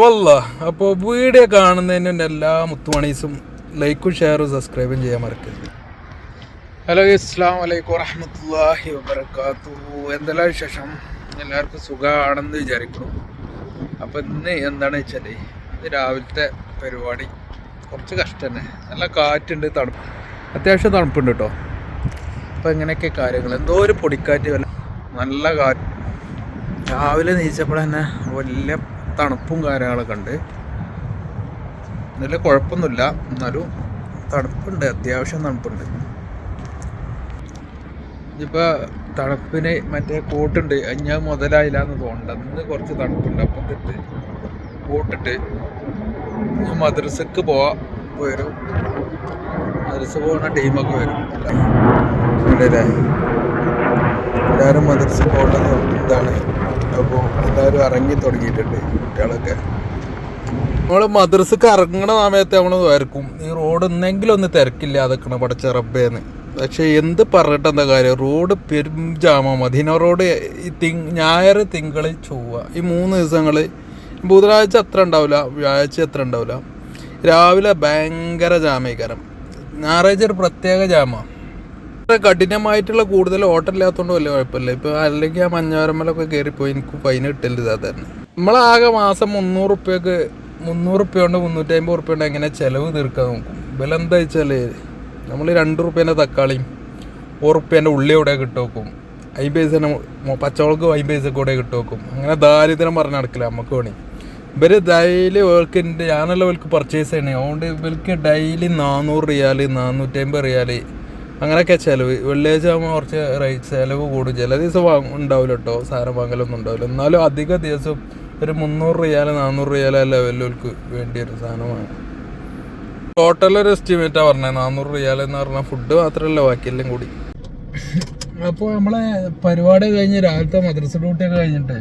അവല്ല അപ്പോൾ വീഡിയോ കാണുന്നതിന് എല്ലാ മുത്തുമണീസും ലൈക്കും ഷെയറും സബ്സ്ക്രൈബും ചെയ്യാൻ മറക്കരുത്. ഹലോ ഇസ്ലാം വലൈക്കും വറഹമത്തല്ലാഹി വബർക്കാത്തു എന്തെല്ലാം വിശേഷം? എല്ലാവർക്കും സുഖമാണെന്ന് വിചാരിക്കുന്നു. അപ്പോൾ ഇന്ന് എന്താണെന്ന് വെച്ചാൽ ഇത് രാവിലത്തെ പരിപാടി കുറച്ച് കഷ്ടം തന്നെ നല്ല കാറ്റുണ്ട് തണുപ്പ്. അത്യാവശ്യം തണുപ്പുണ്ട് കേട്ടോ അപ്പോൾ ഇങ്ങനെയൊക്കെ കാര്യങ്ങൾ എന്തോ ഒരു പൊടിക്കാറ്റ് വല്ല നല്ല കാറ്റ് രാവിലെ നീച്ചപ്പോൾ തന്നെ വലിയ തണുപ്പും കാര്യങ്ങളൊക്കെ ഉണ്ട്. നല്ല കുഴപ്പമൊന്നുമില്ല എന്നാലും തണുപ്പുണ്ട്. അത്യാവശ്യം തണുപ്പുണ്ട്. ഇപ്പോൾ തണുപ്പിന് മറ്റേ കോട്ടുണ്ട്. ഞാൻ മുതലായില്ല എന്ന് തോന്നുന്നുണ്ട്. അന്ന് കുറച്ച് തണുപ്പുണ്ട്. അപ്പം തൊട്ട് കോട്ടിട്ട് മദ്രസക്ക് പോവാ. വരും. മദ്രസ പോകുന്ന ടീമൊക്കെ വരും. അല്ലേ എല്ലാവരും മദ്രസ പോകേണ്ടത് എന്താണ്? അപ്പോൾ എല്ലാവരും ഇറങ്ങി തുടങ്ങിയിട്ടുണ്ട് കുട്ടികളൊക്കെ. നമ്മൾ മദ്രസക്ക് ഇറങ്ങണ സമയത്ത് നമ്മൾ വരക്കും ഈ റോഡ് എന്തെങ്കിലും ഒന്ന് തിരക്കില്ല അതൊക്കെ പടച്ച റബ്ബേന്ന്. പക്ഷെ എന്ത് പറഞ്ഞിട്ട് എന്താ കാര്യം? റോഡ് പെരും ജാമ മദീന റോഡ് തിങ് ഞായർ തിങ്കൾ ചൊവ്വ. ഈ മൂന്ന് ദിവസങ്ങൾ ബുധനാഴ്ച അത്ര ഉണ്ടാവില്ല വ്യാഴാഴ്ച അത്ര ഉണ്ടാവില്ല. രാവിലെ ഭയങ്കര ജാമീകരം ഞായറാഴ്ച ഒരു പ്രത്യേക ജാമാണ് കഠിനമായിട്ടുള്ള കൂടുതൽ ഓട്ടം ഇല്ലാത്തതുകൊണ്ട് വലിയ കുഴപ്പമില്ല. ഇപ്പൊ അല്ലെങ്കിൽ ആ മഞ്ഞാരമ്മലൊക്കെ കയറിപ്പോയി എനിക്ക് ഫൈൻ കിട്ടൽ സാധാരണ നമ്മളാകെ മാസം മുന്നൂറ് റുപ്യക്ക് മുന്നൂറ് റുപ്യ കൊണ്ട് മുന്നൂറ്റി അമ്പത് റുപ്യ കൊണ്ട് എങ്ങനെ ചെലവ് തീർക്കാൻ നോക്കും? ഇവലെന്താ വെച്ചാൽ നമ്മൾ രണ്ട് റുപ്യേന്റെ തക്കാളിയും ഒരു റുപ്യേന്റെ ഉള്ളി കൂടെ കിട്ടു അമ്പത് പൈസ പച്ചമുളക് അമ്പത് പൈസ കൂടെ കിട്ടു അങ്ങനെ ദാരിദ്ര്യം പറഞ്ഞ് നടക്കില്ല നമുക്ക് വേണി ഇവർ ഡെയിലി എന്റെ ഞാനല്ല ഇവർക്ക് പർച്ചേസ് ചെയ്യണേ. അതുകൊണ്ട് ഇവർക്ക് ഡെയിലി നാനൂറ് റിയാൽ നാനൂറ്റമ്പത് റിയാൽ അങ്ങനെയൊക്കെ ചിലവ്. വെള്ളിയാഴ്ച ആകുമ്പോൾ കുറച്ച് റേറ്റ് ചിലവ് കൂടും. ചില ദിവസം ഉണ്ടാവില്ല കേട്ടോ സാധനം വാങ്ങലൊന്നും ഉണ്ടാവില്ല എന്നാലും അധിക ദിവസം ഒരു മുന്നൂറ് റിയാല നാനൂറ് റിയാല ലെവലുകൾക്ക് വേണ്ടി ഒരു സാധനമാണ് ടോട്ടൽ ഒരു എസ്റ്റിമേറ്റാണ് പറഞ്ഞത് നാനൂറ് റിയാല എന്ന് പറഞ്ഞാൽ ഫുഡ് മാത്രമല്ല ബാക്കിയെല്ലാം കൂടി. അപ്പോൾ നമ്മളെ പരിപാടി കഴിഞ്ഞ് രാവിലത്തെ മദ്രസ ഡ്യൂട്ടിയൊക്കെ കഴിഞ്ഞിട്ട്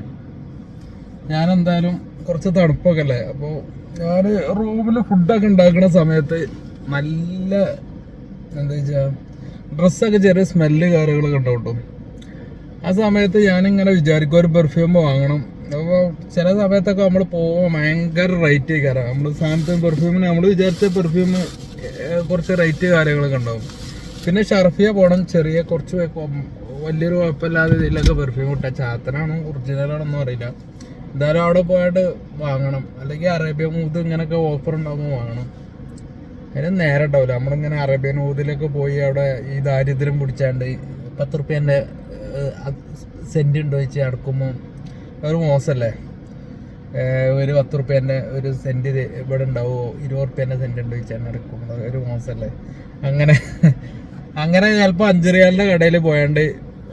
ഞാൻ എന്തായാലും കുറച്ച് തണുപ്പൊക്കെ അല്ലേ? അപ്പോൾ ഞാൻ റൂമിൽ ഫുഡൊക്കെ ഉണ്ടാക്കുന്ന സമയത്ത് നല്ല എന്താ വെച്ചാൽ ഡ്രസ്സൊക്കെ ചെറിയ സ്മെല്ല് കാര്യങ്ങളൊക്കെ ഉണ്ടാവും ആ സമയത്ത് ഞാനിങ്ങനെ വിചാരിക്കും ഒരു പെർഫ്യൂം വാങ്ങണം. അപ്പോൾ ചില സമയത്തൊക്കെ നമ്മൾ പോകുമ്പോൾ ഭയങ്കര റേറ്റ് കയറാം നമ്മൾ സാധനത്തിന് പെർഫ്യൂമിന് നമ്മൾ വിചാരിച്ച പെർഫ്യൂം കുറച്ച് റേറ്റ് കാര്യങ്ങളൊക്കെ ഉണ്ടാവും. പിന്നെ ഷർഫിയ പോകണം ചെറിയ കുറച്ച് വലിയൊരു കുഴപ്പമില്ലാതെ ഇതിലൊക്കെ പെർഫ്യൂം കിട്ടുക ചാത്തനാണോ ഒറിജിനലാണോന്നും അറിയില്ല. എന്തായാലും അവിടെ പോയിട്ട് വാങ്ങണം. അല്ലെങ്കിൽ അറേബ്യ മൂത്ത് ഇങ്ങനെയൊക്കെ ഓഫർ ഉണ്ടാകുമ്പോൾ വാങ്ങണം. അതിന് നേരം ഉണ്ടാവില്ല. നമ്മളിങ്ങനെ അറേബ്യൻ ഊതിലൊക്കെ പോയി അവിടെ ഈ ദാരിദ്ര്യം പിടിച്ചാണ്ട് പത്ത് റുപ്യന്റെ സെന്റ് ഉണ്ടോ വെച്ച് അടക്കുമ്പോൾ ഒരു മോശമല്ലേ? ഒരു പത്ത് റുപ്യന്റെ ഒരു സെന്റ് ഇവിടെ ഉണ്ടാവുമോ ഇരുപത് റുപ്യന്റെ സെന്റ് ഉണ്ടോ വെച്ചാൽ അടക്കുമ്പോൾ ഒരു മോശമല്ലേ? അങ്ങനെ അങ്ങനെ ചിലപ്പോൾ അഞ്ച് റിയാലിന്റെ കടയിൽ പോയാണ്ട്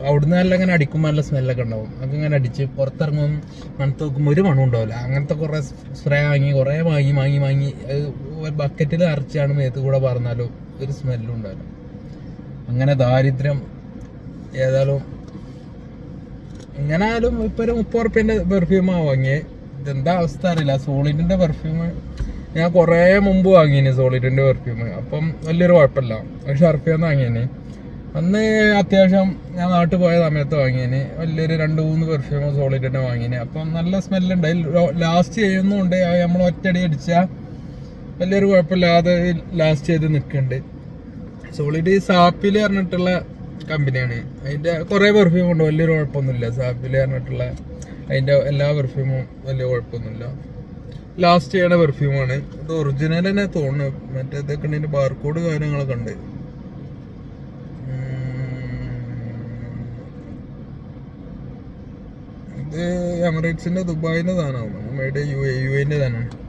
അവിടുന്ന് നല്ല അങ്ങനെ അടിക്കുമ്പോൾ നല്ല സ്മെല്ലൊക്കെ ഉണ്ടാവും. അങ്ങനെ ഇങ്ങനെ അടിച്ച് പുറത്തിറങ്ങും മണത്ത് നോക്കുമ്പോൾ ഒരു മണം ഉണ്ടാവില്ല. അങ്ങനത്തെ കുറേ സ്പ്രേ വാങ്ങി കുറേ വാങ്ങി വാങ്ങി വാങ്ങി ഒരു ബക്കറ്റിൽ അരച്ചാണ് മേത്ത് കൂടെ പറഞ്ഞാലും ഒരു സ്മെല്ലും ഉണ്ടാവില്ല. അങ്ങനെ ദാരിദ്ര്യം ഏതായാലും എങ്ങനായാലും ഇപ്പൊ ഒരു മുപ്പത് റുപ്യന്റെ പെർഫ്യൂമാണ് വാങ്ങിയത് ഇതെന്താ അവസ്ഥ അറിയില്ല. സോളിഡിന്റെ പെർഫ്യൂം ഞാൻ കുറേ മുമ്പ് വാങ്ങിയിന് സോളിഡിന്റെ പെർഫ്യൂം അപ്പം വലിയൊരു കുഴപ്പമില്ല. ഒരു ഷർഫിയെന്ന് വാങ്ങിയേന്. അന്ന് അത്യാവശ്യം ഞാൻ നാട്ടിൽ പോയ സമയത്ത് വാങ്ങിയേന്. വലിയൊരു രണ്ട് മൂന്ന് പെർഫ്യൂം സോളിഡിന്റെ വാങ്ങിയേന്. അപ്പം നല്ല സ്മെല്ലുണ്ട് ലാസ്റ്റ് ചെയ്യുന്നുണ്ട്. നമ്മൾ ഒറ്റടി അടിച്ചാൽ വലിയൊരു കുഴപ്പമില്ലാതെ ലാസ്റ്റ് ചെയ്ത് നിൽക്കുന്നുണ്ട് സോളിഡ് സാപ്പിൽ പറഞ്ഞിട്ടുള്ള കമ്പനിയാണ് അതിന്റെ കുറേ പെർഫ്യൂം ഉണ്ട്. വലിയൊരു കുഴപ്പമൊന്നുമില്ല. സാപ്പിൽ പറഞ്ഞിട്ടുള്ള അതിന്റെ എല്ലാ പെർഫ്യൂമും വലിയ കുഴപ്പമൊന്നുമില്ല. ലാസ്റ്റ് ചെയ്യണ പെർഫ്യൂമാണ് ഇത് ഒറിജിനൽ തന്നെ തോന്നുന്നു. മറ്റേ ഇതൊക്കെ ഇതിന്റെ ബാർകോഡ് കാര്യങ്ങളൊക്കെ ഉണ്ട്. ഇത് എമിറേറ്റ്സിന്റെ ദുബായിന്റെ സാധനമാണ് മേഡ് യു എ യു എന്റെ സാധനമാണ്.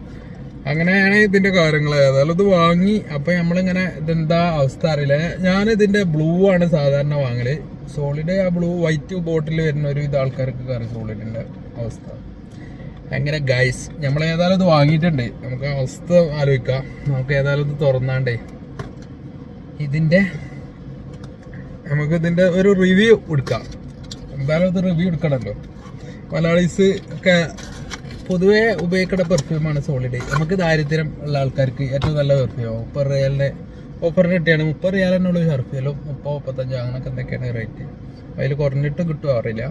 അങ്ങനെയാണ് ഇതിന്റെ കാര്യങ്ങൾ ഏതായാലും ഇത് വാങ്ങി അപ്പൊ നമ്മളിങ്ങനെ ഇതെന്താ അവസ്ഥ അറിയില്ല. ഞാൻ ഇതിന്റെ ബ്ലൂ ആണ് സാധാരണ വാങ്ങൽ. സോളിഡ് ആ ബ്ലൂ വൈറ്റ് ബോട്ടിൽ വരുന്ന ഒരു ഇത് ആൾക്കാർക്ക് കയറി സോളിഡിന്റെ അവസ്ഥ. അങ്ങനെ ഗൈസ് നമ്മൾ ഏതായാലും ഇത് വാങ്ങിയിട്ടുണ്ട്. നമുക്ക് അവസ്ഥ ആലോചിക്കാം. നമുക്ക് ഏതായാലും ഇത് തുറന്നാണ്ടേ. ഇതിന്റെ നമുക്ക് ഇതിന്റെ ഒരു റിവ്യൂ എടുക്കാം. എന്തായാലും ഇത് റിവ്യൂ എടുക്കണമല്ലോ മലയാളീസ് ഒക്കെ പൊതുവേ ഉപയോഗിക്കുന്ന പെർഫ്യൂമാണ് സോളിഡ് നമുക്ക് ദാരിദ്ര്യം ഉള്ള ആൾക്കാർക്ക് ഏറ്റവും നല്ല പെർഫ്യൂം മുപ്പത് റിയാലിന് ഓഫറിന് കിട്ടിയാണ്. മുപ്പത് റിയാൽ റിയാലിനുള്ള പെർഫ്യൂലും മുപ്പത് മുപ്പത്തഞ്ച് അങ്ങനൊക്കെ എന്തൊക്കെയാണ് റേറ്റ് അതിൽ കുറഞ്ഞിട്ട് കിട്ടും അറിയില്ല.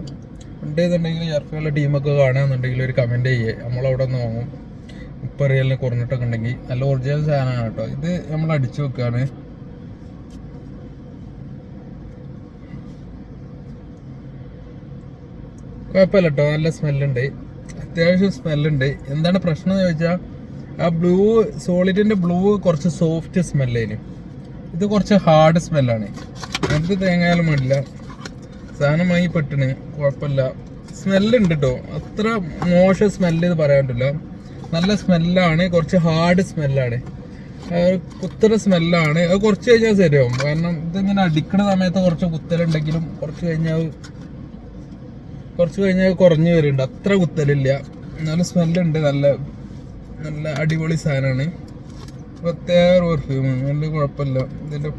ഉണ്ട് എന്നുണ്ടെങ്കിൽ ഷർഫിയുള്ള ടീമൊക്കെ കാണുകയെന്നുണ്ടെങ്കിൽ ഒരു കമന്റ് ചെയ്യേ. നമ്മളവിടെ നിന്ന് വാങ്ങും. മുപ്പത് റിയലിന് കുറഞ്ഞിട്ടൊക്കെ ഉണ്ടെങ്കിൽ. നല്ല ഒറിജിനൽ സാധനമാണ് കേട്ടോ. ഇത് നമ്മൾ അടിച്ചു വെക്കുകയാണ്. കുഴപ്പമില്ല കേട്ടോ. നല്ല സ്മെല്ലുണ്ട് അത്യാവശ്യം സ്മെല്ലുണ്ട്. എന്താണ് പ്രശ്നം എന്ന് ചോദിച്ചാൽ ആ ബ്ലൂ സോളിഡിന്റെ ബ്ലൂ കുറച്ച് സോഫ്റ്റ് സ്മെല്ലേന് ഇത് കുറച്ച് ഹാർഡ് സ്മെല്ലാണ് എന്ത് തേങ്ങയാലും വേണ്ടില്ല. സാധനം വാങ്ങി കുഴപ്പമില്ല. സ്മെല്ലുണ്ട് കേട്ടോ അത്ര മോശം സ്മെല്ല് ഇത് പറയാൻ പറ്റില്ല നല്ല സ്മെല്ലാണ് കുറച്ച് ഹാർഡ് സ്മെല്ലാണ് കുത്തര സ്മെല്ലാണ് അത് കുറച്ച് കഴിഞ്ഞാൽ ശരിയാവും. കാരണം ഇതിങ്ങനെ അടിക്കുന്ന സമയത്ത് കുറച്ച് കുത്തലുണ്ടെങ്കിലും കുറച്ച് കഴിഞ്ഞാൽ കുറച്ച് കഴിഞ്ഞാൽ കുറഞ്ഞു വരുന്നുണ്ട്. അത്ര കുത്തലില്ല. നല്ല സ്മെല്ലുണ്ട്. നല്ല നല്ല അടിപൊളി സാധനമാണ്. പ്രത്യേക പെർഫ്യൂം നല്ല കുഴപ്പമില്ല. ഇതിന്റെ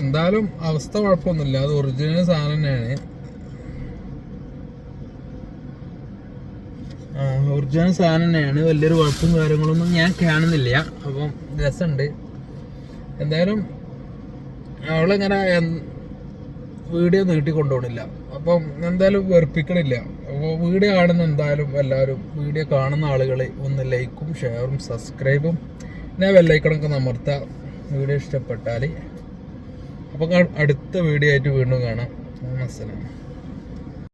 എന്തായാലും അവസ്ഥ കുഴപ്പമൊന്നുമില്ല. അത് ഒറിജിനൽ സാധനം തന്നെയാണ്. ഒറിജിനൽ സാധനം തന്നെയാണ്. വലിയൊരു കുഴപ്പവും കാര്യങ്ങളൊന്നും ഞാൻ കാണുന്നില്ല. അപ്പം രസമുണ്ട്. എന്തായാലും അവളിങ്ങനെ വീഡിയോ നീട്ടി കൊണ്ടുപോകണില്ല അപ്പം എന്തായാലും വെറുപ്പിക്കണില്ല. അപ്പോൾ വീഡിയോ കാണുന്ന എന്തായാലും എല്ലാവരും വീഡിയോ കാണുന്ന ആളുകൾ ഒന്ന് ലൈക്കും ഷെയറും സബ്സ്ക്രൈബും. പിന്നെ വെല്ലൈക്കണൊക്കെ അമർത്താം വീഡിയോ ഇഷ്ടപ്പെട്ടാൽ അപ്പോൾ അടുത്ത വീഡിയോ ആയിട്ട് വീണ്ടും കാണാം. അസ്സലാം